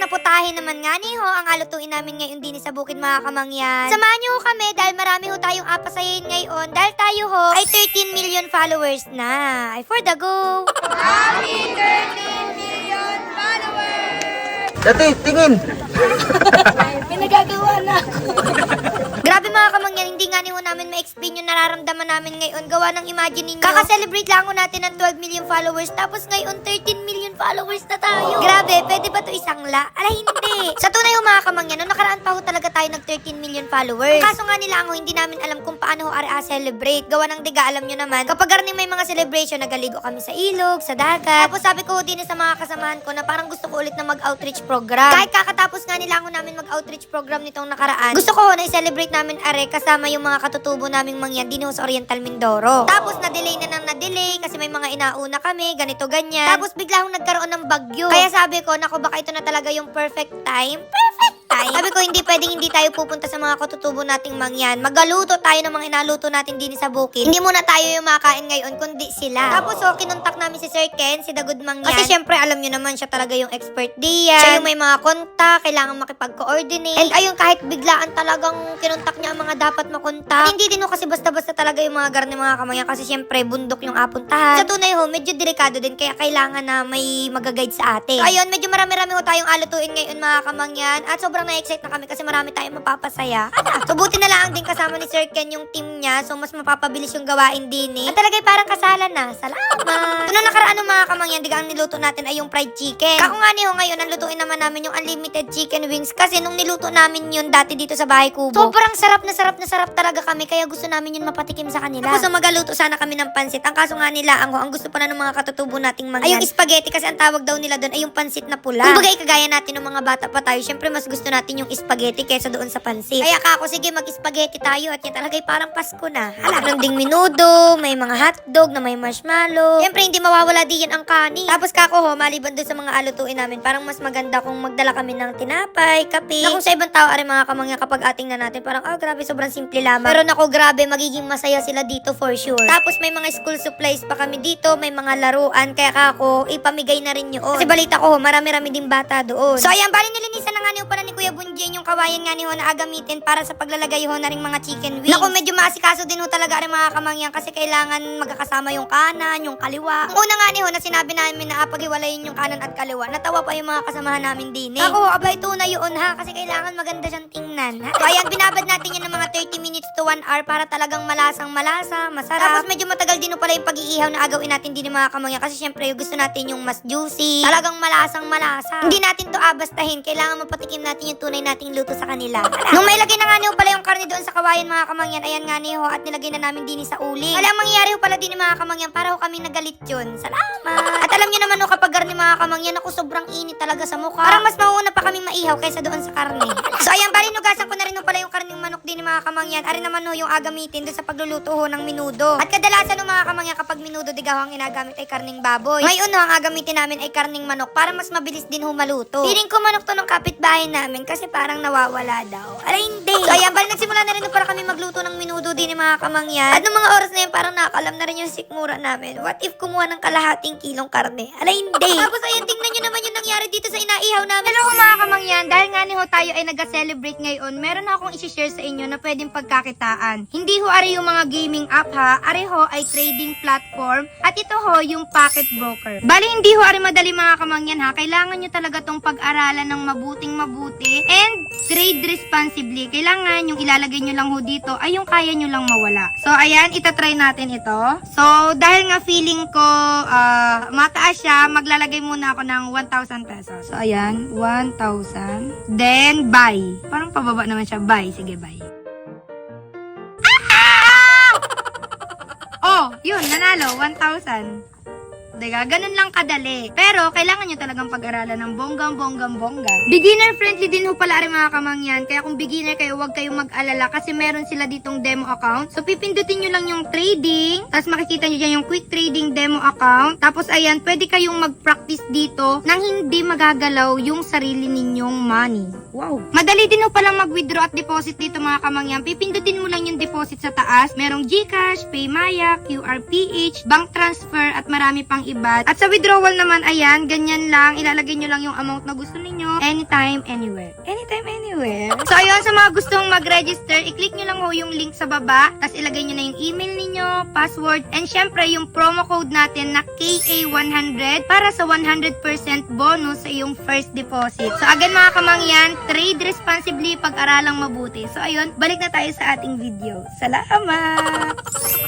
na putahe naman nga ni ho ang alutuin namin ngayon din sa bukid mga kamangyan. Samahan niyo ho kami dahil marami ho tayong apasayin ngayon dahil tayo ho ay 13 million followers na. Ay for the go! Dati, tingin. Grabe mga kamangyan, hindi nga ni ho namin ma-explain yung nararamdaman namin ngayon. Gawa ng imagine ninyo. Kaka-celebrate lang natin ng 12 million followers, tapos ngayon 13 million followers na tayo. Grabe, pwede ba to isang la? Ala, hindi. Sa tunay ho mga kamangyan, no, nakaraan pa ho talaga tayo ng 13 million followers. Kaso nga nila ho, hindi namin alam kung paano ho ara celebrate. Gawa ng diga, alam nyo naman, kapag garni may mga celebration, nagaligo kami sa ilog, sa dagat. Tapos sabi ko din sa mga kasamahan ko na parang gusto ko ulit na mag-outreach program. Kahit kakatapos nga nila ho namin mag-outreach program nitong nakaraan, gusto ko ho na i-celebrate namin are kasama yung mga katutubo naming mangyan din sa Oriental Mindoro. Tapos na-delay na nang na-delay kasi may mga inauna kami, ganito ganyan. Tapos bigla hong nagkaroon ng bagyo. Kaya sabi ko, nako baka ito na talaga yung perfect time. Perfect time. Sabi ko, hindi pwedeng hindi tayo pupunta sa mga katutubo nating mangyan. Magaluto tayo ng mga inaluto natin din sa bukid. Hindi muna tayo yung makain ngayon, kundi sila. Tapos, oh, kinuntak namin si Sir Ken, si Dagod Mangyan. Kasi syempre, alam nyo naman, siya talaga yung expert diyan. Siya yung may mga kontak, kailangan makipag-coordinate. And ayun, kahit biglaan talagang kinuntak niya ang mga dapat makontak. Hindi din kasi basta-basta talaga yung mga garne mga kamangyan kasi syempre, bundok yung apuntahan. Sa tunay ho, medyo delikado din, kaya kailangan na may magaguide sa atin. So, ayun, medyo marami-rami ho tayong alutuin ngayon mga kamangyan. At sobrang na-excite na kami kasi marami tayong mapapasaya. So, buti na lang din kasama ni Sir Ken yung team niya. So, mas mapapabilis yung gawain din eh. At talaga parang kasalan na. Salamat. So, nung nakaraan ng mga kamangyan, diga ang niluto natin ay yung fried chicken. Kako nga niyo ngayon, ang lutuin naman namin yung unlimited chicken wings. Kasi nung niluto namin yun dati dito sa bahay kubo, sobrang sarap na sarap na sarap talaga kami. Kaya gusto namin yun mapatikim sa kanila. So, magaluto sana kami ng pansit. Ang kaso nga nila, ang, ang gusto pa na ng mga katutubo nating mangyan. Ay yung spaghetti kasi ang tawag daw nila doon ay yung pansit na pula. Kung bagay kagaya natin ng mga bata pa tayo, syempre mas gusto natin yung spaghetti kaysa doon sa pansit. Kaya kako, sige mag-spaghetti tayo at yan talaga ay parang Pasko na. Hala, ding minudo, may mga hotdog na may marshmallow. Syempre hindi mawawala di yan ang kanin. Tapos kako ho, maliban doon sa mga alutuin namin, parang mas maganda kung magdala kami ng tinapay, kape. Na kung sa ibang tao, ari mga kamangya kapag ating na natin, parang, oh grabe, sobrang simple lamang. Pero nako, grabe, magiging masaya sila dito for sure. Tapos may mga school supplies pa kami dito, may mga laruan, kaya kako, ipamigay na rin yun. Kasi balita ko, marami-rami din bata doon. So ayan, bali nilinisan na nga niyo pala ni Kuya Bunjin yung kawayan nga ni ho na agamitin para sa paglalagay ho na rin mga chicken wings. Naku, medyo maasikaso din ho talaga rin mga kamangyan kasi kailangan magkakasama yung kanan, yung kaliwa. Ang una nga ni ho na sinabi namin na paghiwalayin yung kanan at kaliwa, natawa pa yung mga kasamahan namin din eh. Ako, aba ito na yun ha kasi kailangan maganda siyang tingnan. Ha? So ayan, binabad natin yan ng mga 30 minutes to 1 hour para talagang malasang malasa, masarap. Tapos medyo matagal din ho pala yung pag-iihaw na agawin natin din ng mga kamangyan kasi syempre gusto natin yung mas juicy, talagang malasang malasa. Hindi natin to abastahin, kailangan mapatikim natin yung tunay nating luto sa kanila. Nung may lagay na nga niyo pala yung karne doon sa kawayan mga kamangyan, ayan nga niyo at nilagay na namin din sa uling. Alam, mangyayari ho pala din mga kamangyan para ho kami nagalit yun. Salamat! At alam niyo naman ho kapag garni mga kamangyan, ako sobrang init talaga sa mukha. Parang mas mauuna pa kaming maihaw kaysa doon sa karne. So ayan, bali nugasan ko na rin ho pala yung karning manok din mga kamangyan. Ari naman ho yung agamitin doon sa pagluluto ho ng minudo. At kadalasan ho mga kamangyan kapag minudo digaw ang ginagamit ay karning baboy. Ngayon ho, ang agamitin namin ay karning manok para mas mabilis din ho maluto. Piling ko manok to ng kapitbahay namin kasi parang nawawala daw. Alay, hindi. So ayan, bali nagsimula na rin ho pala kami magluto ng minudo din mga kamangyan. At nung mga oras na yun, parang nakalam na rin yung sikmura namin. What if kumuha ng kalahating kilong karne? Alay, hindi. Tapos ayun, tingnan nyo naman yung nangyari dito sa inaihaw namin. Hello mga kamangyan, dahil nga ni ho tayo ay nag-celebrate ngayon, meron akong isi-share sa inyo na pwedeng pagkakitaan. Hindi ho ari yung mga gaming app ha, ari ho ay trading platform at ito ho yung pocket broker. Bali hindi ho ari madali mga kamangyan ha, kailangan nyo talaga tong pag-aralan ng mabuting mabuti and trade responsibly. Kailangan yung ilalagay nyo lang ho dito ay yung kaya nyo lang mawala. So ayan, itatry natin ito. So dahil nga feeling ko ah, mataas siya, maglalagay muna ako ng 1,000 pesos. So ayan, 1,000. Then buy. Parang pababa naman siya. Buy. Sige, buy. Ah! Oh, yun, nanalo. 1,000. Diga, ganun lang kadali. Pero, kailangan nyo talagang pag-aralan ng bonggang, bonggang, bongga. Beginner friendly din ho pala rin mga kamangyan. Kaya kung beginner kayo, huwag kayong mag-alala kasi meron sila ditong demo account. So, pipindutin nyo lang yung trading. Tapos, makikita nyo dyan yung quick trading demo account. Tapos, ayan, pwede kayong mag-practice dito nang hindi magagalaw yung sarili ninyong money. Wow. Madali din ho palang mag-withdraw at deposit dito mga kamangyan. Pipindutin mo lang yung deposit sa taas. Merong GCash, Paymaya, QRPH, bank transfer at marami pang iba. At sa withdrawal naman, ayan, ganyan lang. Ilalagay nyo lang yung amount na gusto ninyo. Anytime, anywhere. Anytime, anywhere. So, ayun, sa mga gustong mag-register, i-click nyo lang ho yung link sa baba. Tapos ilagay nyo na yung email ninyo, password, and syempre yung promo code natin na KA100 para sa 100% bonus sa iyong first deposit. So, again mga kamangyan, trade responsibly, pag-aralang mabuti. So, ayun, balik na tayo sa ating video. Salamat!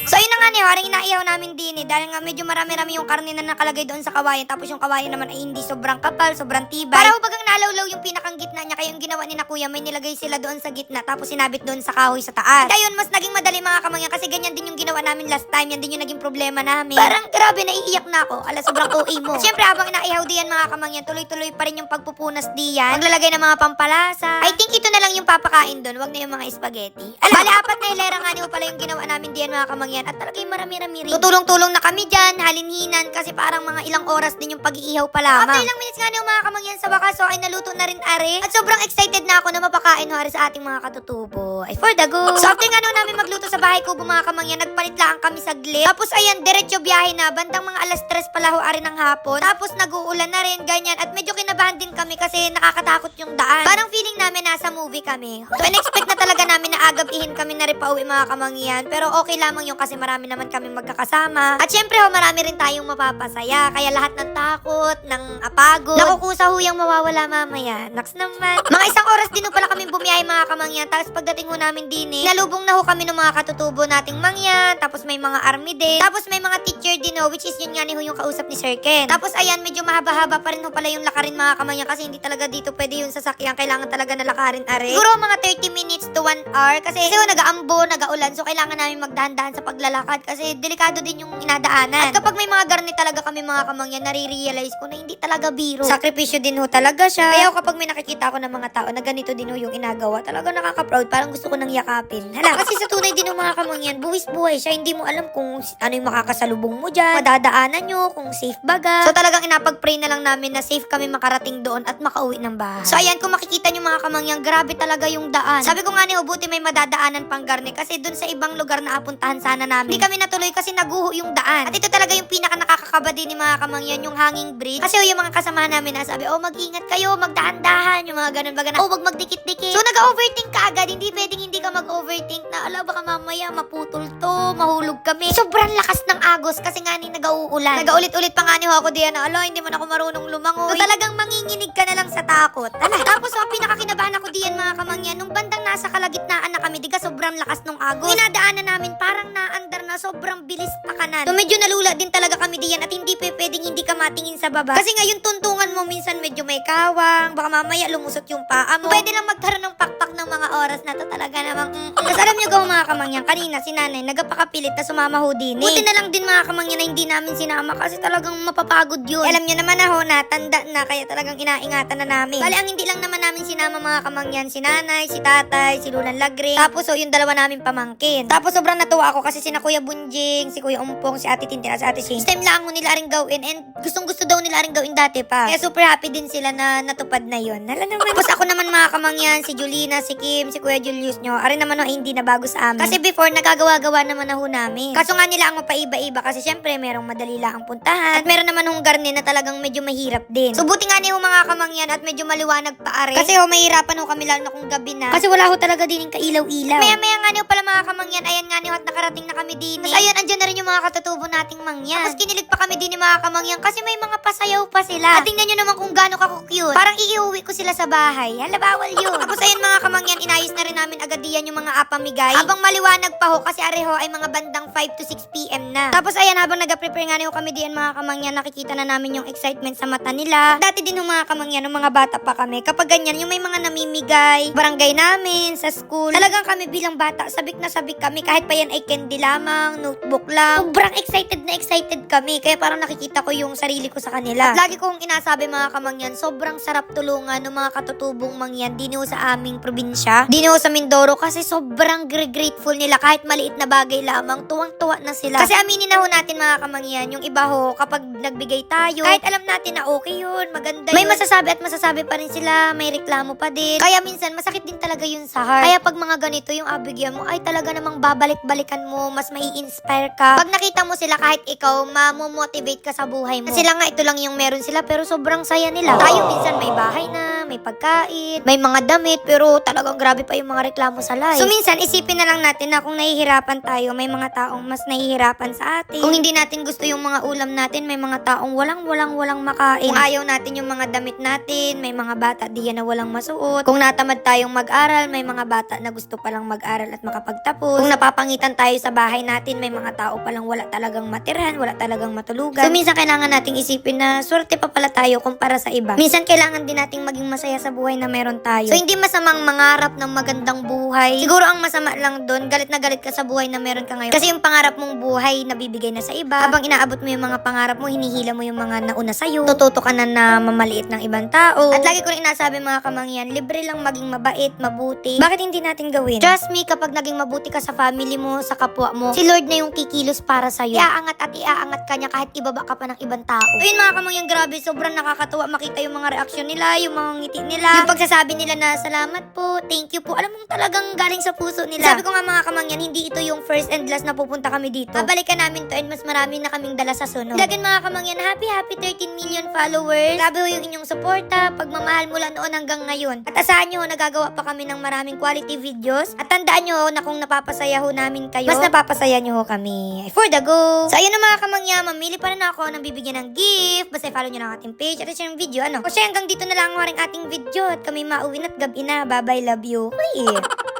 So ayun haring inaihaw namin din eh. Dahil nga medyo marami-rami yung karne na nakalagay doon sa kawayan. Tapos yung kawayan naman ay hindi sobrang kapal, sobrang tibay. Para bagang nalawlaw yung pinakang gitna niya. Kaya yung ginawa ni na kuya, may nilagay sila doon sa gitna. Tapos sinabit doon sa kahoy sa taas. Kaya yun, mas naging madali mga kamangyan. Kasi ganyan din yung ginawa namin last time. Yan din yung naging problema namin. Parang grabe, naiiyak na ako. Ala, sobrang OA mo. At syempre, habang inaihaw diyan mga kamangyan, tuloy-tuloy pa rin yung pagpupunas diyan. Maglalagay ng mga pampalasa. I think ito na lang yung papakain doon. Wag na yung mga spaghetti. Alam, bali apat na hilera nga niyo pala yung ginawa namin diyan mga kamangyan. At talagang marami-rami rin. Tutulong-tulong na kami dyan, halinhinan. Kasi parang mga ilang oras din yung pag-iihaw pa lamang. After ilang minutes nga niyo mga kamangyan sa wakas, so ay naluto na rin are. At sobrang excited na ako na mapakain ho are sa ating mga katutubo. Ay for the go. So after nga nung namin magluto sa bahay ko, mga kamangyan, nagpalit lang kami saglit. Tapos ayan, diretso biyahe na. Bandang mga alas 3 pala ho are ng hapon. Tapos nag-uulan na rin, ganyan. At medyo kinabahan din kami kasi nakakatakot yung daan. Parang feeling namin nasa movie kami. So in-expect na talaga namin na agab-ihin kami na rin pauwi mga kamangyan. Pero okay lamang yung kasi marami naman kami magkakasama. At syempre ho, marami rin tayong mapapasaya. Kaya lahat ng takot, ng apagod, nakukusa ho yung mawawala mamaya. Naks naman. Mga isang oras din ho pala kami bumiyahe mga kamangyan. Tapos pagdating ho namin din eh, nalubong na ho kami ng mga katutubo nating mangyan. Tapos may mga army din. Tapos may mga teacher din ho, which is yun nga ni ho yung kausap ni Sir Ken. Tapos ayan, medyo mahaba-haba pa rin ho pala yung lakarin mga kamangyan kasi hindi talaga dito pwede yung sasakyan. Kailangan talaga na lakarin are. Siguro mga 30 minutes to 1 hour kasi kasi ho, nag-aambo, nag-aulan. So kailangan namin magdahan-dahan sa paglalakad kasi delikado din yung inadaanan. At kapag may mga garni talaga kami mga kamangyan, nare-realize ko na hindi talaga biro. Sakripisyo din ho talaga siya. Kaya ho, kapag may nakikita ako ng mga tao na ganito din ho yung inagawa, talaga nakaka-proud. Parang gusto ko nang yakapin. Hala, kasi sa tunay din ng mga kamangyan, buwis-buhay siya. Hindi mo alam kung ano yung makakasalubong mo dyan, madadaanan nyo, kung safe baga. So talagang inapag-pray na lang namin na safe kami makarating doon at makauwi ng bahay. So ayan, kung makikita nyo mga kamangyan, grabe talaga yung daan. Sabi ko nga ni buti may madadaanan pang garne kasi doon sa ibang lugar na apuntahan sana namin. Hindi kami natuloy kasi naguho yung daan. At ito talaga yung pinaka nakakakaba din ni mga kamangyan, yung hanging bridge. Kasi oh, yung mga kasamahan namin na sabi, oh mag-ingat kayo, magdahan-dahan, yung mga ganun baga oh wag magdikit-dikit. So nag-overthink ka agad, hindi pwedeng hindi ka mag-overthink na, ala baka mamaya maputol to, mahulog kami. Sobrang lakas ng agos kasi nga ni nag-uulan. Nag-ulit-ulit pa nga ni ako diyan na, ala hindi man ako marunong lumangoy. So talagang manginginig ka na lang sa takot. Ala, tapos ang pinakakinabahan ako diyan mga kamangyan, nung bandang nasa kalagitnaan na kami, diga sobrang lakas ng agos. Dinadaanan namin parang naandar na sobrang bilis pa kanan. So medyo nalula din talaga kami diyan at hindi pe pwedeng hindi ka matingin sa baba. Kasi nga yung tuntungan mo minsan medyo may kawang, baka mamaya lumusot yung paa mo. Pwede lang magkaroon ng pakpak ng mga oras na to talaga namang mm. Tapos alam niyo gaw mga kamangyan, kanina si nanay nagapakapilit na sumama ho din eh. Buti na lang din mga kamangyan na hindi namin sinama kasi talagang mapapagod yun. Alam niyo naman na ho, natanda na kaya talagang inaingatan na namin. Bali ang hindi lang naman namin sinama mga kamangyan, si nanay, si tatay, si Lulan Lagring. Tapos oh, yung dalawa namin pamangkin. Tapos sobrang natuwa ako kasi sina Kuya Bunjing, si Kuya Umpong, si Ate Tintin at si Ate Shane. This time lang nila rin gawin and gustong gusto daw nila rin gawin dati pa. Kaya super happy din sila na natupad na yun. Hala naman. Tapos ako naman mga kamangyan, si Julina, si Kim, si Kuya Julius nyo. Ari naman ho, hindi na bago sa amin. Kasi before, nagagawa-gawa naman na ho namin. Kaso nga nila ang mapaiba-iba kasi syempre merong madali lang ang puntahan. At meron naman hong garne na talagang medyo mahirap din. So buti nga ni ho mga kamangyan at medyo maliwanag pa are. Kasi ho, mahirapan ho kami lalo na kung gabi na. Kasi wala ho talaga din yung kailaw-ilaw. Maya-maya nga ni ho pala mga kamangyan, ayan nga ni ho at nakarating na kami din. Tapos ayun, andyan na rin yung mga katutubo nating mangyan. Tapos kinilig pa kami din ni mga kamangyan kasi may mga pasayaw pa sila. At tingnan nyo naman kung gaano ka cute. Parang iiuwi ko sila sa bahay. Hala, bawal yun. Tapos ayun mga kamangyan, inayos namin agad diyan yung mga apamigay. Habang maliwanag pa ho kasi areho ay mga bandang 5 to 6 p.m. na. Tapos ayan, habang nag-prepare nga niyo kami diyan mga kamangyan, nakikita na namin yung excitement sa mata nila. Dati din yung mga kamangyan, nung mga bata pa kami, kapag ganyan, yung may mga namimigay, barangay namin, sa school, talagang kami bilang bata, sabik na sabik kami, kahit pa yan ay candy lamang, notebook lang. Sobrang excited na excited kami, kaya parang nakikita ko yung sarili ko sa kanila. At lagi kong inasabi mga kamangyan, sobrang sarap tulungan ng mga katutubong mangyan dino sa aming probinsya, dino sa Mindoro, kasi sobrang gr- grateful nila kahit maliit na bagay lamang, tuwang-tuwa na sila. Kasi aminin na ho natin mga kamangyan, yung iba ho, kapag nagbigay tayo, kahit alam natin na okay yun, maganda May masasabi at masasabi pa rin sila, may reklamo pa din. Kaya minsan, masakit din talaga yun sa heart. Kaya pag mga ganito, yung abigyan mo, ay talaga namang babalik-balikan mo, mas mai-inspire ka. Pag nakita mo sila kahit ikaw, mamomotivate ka sa buhay mo. Kasi sila nga ito lang yung meron sila pero sobrang saya nila. Tayo minsan may bahay na, may pagkain, may mga damit pero talagang grabe pa yung mga reklamo sa life. So minsan isipin na lang natin na kung nahihirapan tayo, may mga taong mas nahihirapan sa atin. Kung hindi natin gusto yung mga ulam natin, may mga taong walang walang walang makain. Kung ayaw natin yung mga damit natin, may mga bata diyan na walang masuot. Kung natamad tayong mag-aral, may mga bata na gusto palang mag-aral at makapagtapos. Kung napapangitan tayo sa bahay natin, may mga tao palang wala talagang matirhan, wala talagang matulugan. So minsan kailangan nating isipin na swerte pa pala tayo kumpara sa iba. Minsan kailangan din nating maging masaya sa buhay na meron tayo. So hindi masamang mangarap ng magandang buhay. Siguro ang masama lang doon, galit na galit ka sa buhay na meron ka ngayon. Kasi yung pangarap mong buhay nabibigay na sa iba. Habang inaabot mo yung mga pangarap mo, hinihila mo yung mga nauna sa'yo. Tututo ka na na mamaliit ng ibang tao. At lagi ko rin inasabi mga kamangyan, libre lang maging mabait, mabuti. Bakit hindi natin gawin? Trust me, kapag naging mabuti ka sa family mo, sa kapwa mo, si Lord na yung kikilos para sa'yo. Iaangat at iaangat ka niya kahit ibaba ka pa ng ibang tao. Ayun mga kamangyan, grabe, sobrang nakakatuwa makita yung mga reaksyon nila, yung mga ngiti nila, yung pagsasabi nila na salamat po, thank you po. Alam mo talagang galing sa puso nila. Sabi ko nga mga kamangyan, hindi ito yung first and last na pupunta kami dito. Babalikan namin to and mas marami na kaming dala sa sunod. Dagan mga kamangyan, happy happy 13 million followers. Grabe ho yung inyong suporta, pagmamahal mula noon hanggang ngayon. At asahan nyo ho, nagagawa pa kami ng maraming quality videos. At tandaan nyo ho na kung napapasaya ho namin kayo, mas napapasaya nyo ho kami. For the go! So ayun na mga kamangyan, mamili pa rin ako ng bibigyan ng gift. Basta follow nyo na ang ating page at share ng video, ano? O siya hanggang dito na lang ang ating video at kami mauwi na't gabi na. Bye bye, love you. Uy! Hey!